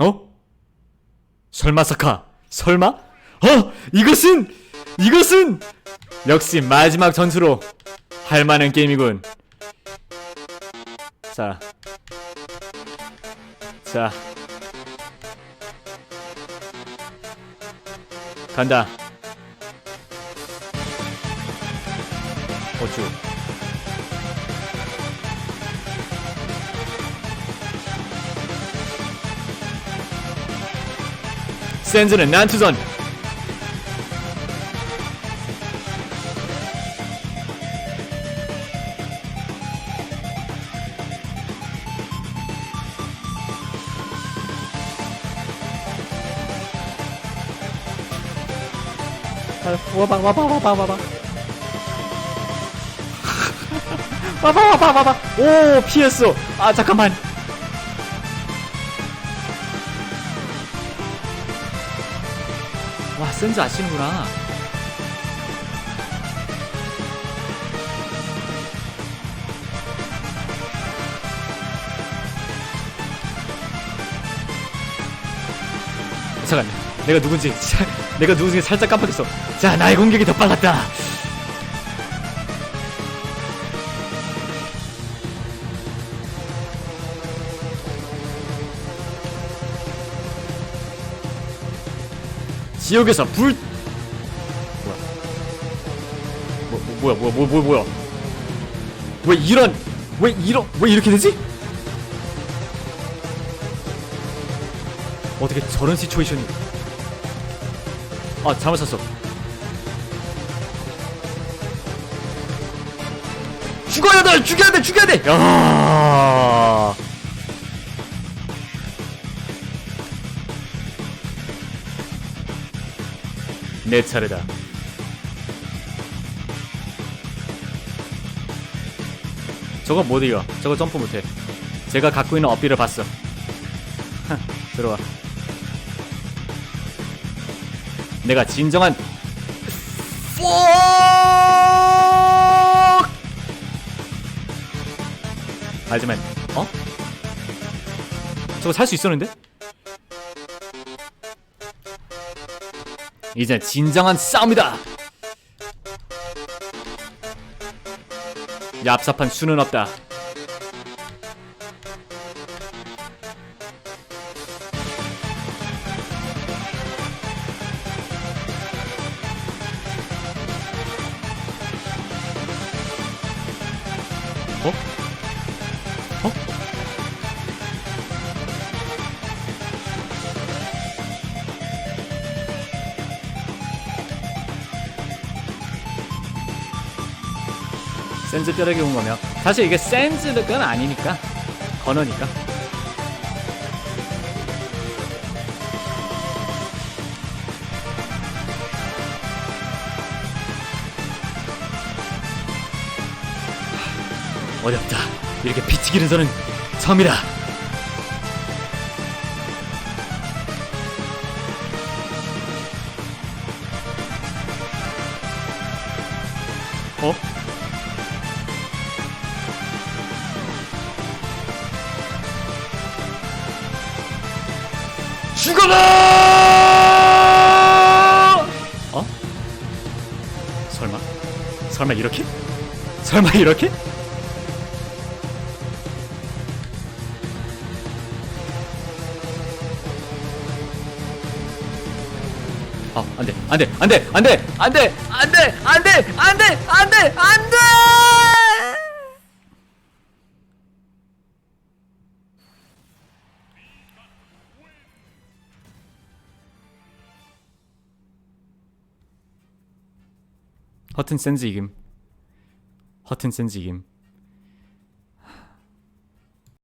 어? 설마 사카? 설마? 어? 이것은 이것은 역시 마지막 전투로 할 만한 게임이군. 자. 자. 간다. 어쭈. 센즈는 난투전. 와봐 와봐 와봐 와봐 와봐. 와봐 와봐 오 피했어 아 잠깐만 와 센즈 아시는구나. 잠깐 내가 누군지 자, 내가 누군지 살짝 깜빡했어. 자 나의 공격이 더 빨랐다 지옥에서 불 뭐야 뭐, 뭐, 뭐야 뭐야 뭐, 뭐, 뭐야 왜 이런 왜 이런 왜 이렇게 되지? 어떻게 저런 시츄에이션이 아 잘못 샀어 죽어야 돼 죽여야 돼 죽여야 돼 야. 내 차례다. 저거 못 이겨. 저거 점프 못해. 제가 갖고 있는 어필을 봤어. 하, 들어와. 내가 진정한 퍽 하지만 어? 저거 살 수 있었는데? 이제 진정한 싸움이다. 얍삽한 수는 없다. 어? 어? 센즈 뼈대기 온 거며 사실 이게 센즈는 아니니까. 건어니까. 하, 어렵다. 이렇게 기른 선은 처음이다 어? 죽어라! 어? 설마? 설마 이렇게? 설마 이렇게? 아, 안 돼, 안 돼, 안 돼, 안 돼, 안 돼, 안 돼, 안 돼, 안 돼, 안 돼, 안 돼! 허튼 센즈 이김. 허튼 센즈 이김.